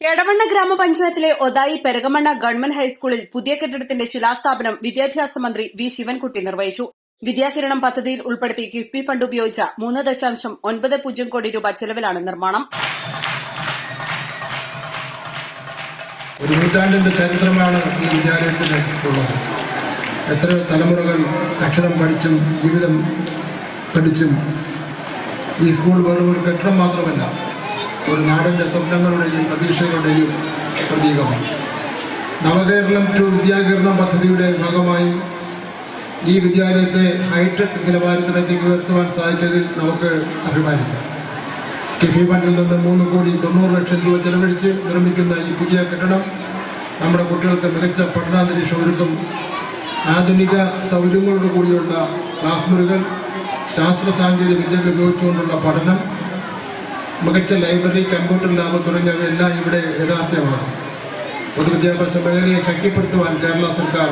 എടവണ്ണ ഗ്രാമപഞ്ചായത്തിലെ ഒതായി പെരകമണ്ണ ഗവൺമെന്റ് ഹൈസ്കൂളിൽ പുതിയ കെട്ടിടത്തിന്റെ ശിലാസ്ഥാപനം വിദ്യാഭ്യാസ മന്ത്രി വി ശിവൻകുട്ടി നിർവഹിച്ചു. വിദ്യാകിരണം പദ്ധതിയിൽ ഉൾപ്പെടുത്തി കിഫ്ബി ഫണ്ട് ഉപയോഗിച്ച മൂന്ന് ദശാംശം ഒൻപത് പൂജ്യം കോടി രൂപ ചെലവിലാണ് നിർമ്മാണം. ഒരു നൂറ്റാണ്ടിന്റെ ചരിത്രമാണ് ഈ വിദ്യാലയത്തിന് ഉള്ളത്. എത്ര തലമുറകൾ അക്ഷരം പഠിച്ചും ജീവിതം പഠിച്ചും ഈ സ്കൂൾ വെറും ഒരു കെട്ടിടം മാത്രമല്ല ഒരു നാടിന്റെ സ്വപ്നങ്ങളുടെയും പ്രതീക്ഷകളുടെയും പ്രതീകമാണ്. നവകേരളം ടു വിദ്യാകീരണം പദ്ധതിയുടെ ഭാഗമായി ഈ വിദ്യാലയത്തെ ഹൈടെക് നിലവാരത്തിലേക്ക് ഉയർത്തുവാൻ സാധിച്ചതിൽ നമുക്ക് അഭിമാനിക്കാം. കിഫി ഫണ്ടിൽ നിന്ന് മൂന്ന് കോടി തൊണ്ണൂറ് ലക്ഷം രൂപ ചെലവഴിച്ച് നിർമ്മിക്കുന്ന ഈ പുതിയ കെട്ടിടം നമ്മുടെ കുട്ടികൾക്ക് മികച്ച പഠനാന്തരീക്ഷം ഒരുക്കും. ആധുനിക സൗകര്യങ്ങളോട് കൂടിയുള്ള ക്ലാസ് മുറികൾ ശാസ്ത്ര സാങ്കേതിക വിദ്യകൾ ഉപയോഗിച്ചുകൊണ്ടുള്ള പഠനം മികച്ച ലൈബ്രറി കമ്പ്യൂട്ടർ ലാബ് തുടങ്ങിയവയെല്ലാം ഇവിടെ യഥാർത്ഥമാണ്. കേരള സർക്കാർ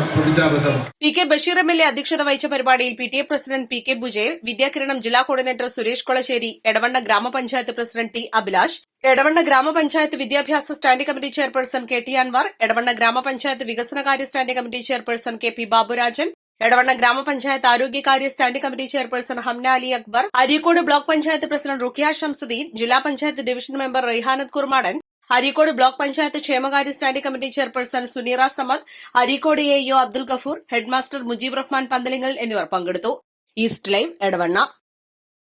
P K Basheer M L A അധ്യക്ഷത വഹിച്ച പരിപാടിയിൽ P T A president P K Bujel Vidyakiranam ജില്ലാ കോർഡിനേറ്റർ സുരേഷ് കൊളശ്ശേരി എടവണ്ണ ഗ്രാമപഞ്ചായത്ത് പ്രസിഡന്റ് ടി അഭിലാഷ് എടവണ്ണ ഗ്രാമപഞ്ചായത്ത് വിദ്യാഭ്യാസ standing committee chairperson K T Anwar Edavanna ഗ്രാമപഞ്ചായത്ത് വികസനകാര്യ standing committee chairperson K P Baburajan Edavanna ഗ്രാമപഞ്ചായത്ത് ആരോഗ്യകാര്യ standing committee chairperson Hamna Ali Akbar Areekode block panchayat president Rukhiya Shamsuddin ജില്ലാ panchayat division member Raihanath Kurmadan Areekode block panchayat ക്ഷേമകാര്യ standing committee chairperson Suneera Samad Areekode A Abdul Gafoor headmaster Mujeeb Rahman Panthalingal എന്നിവർ പങ്കെടുത്തു. East live Edavanna.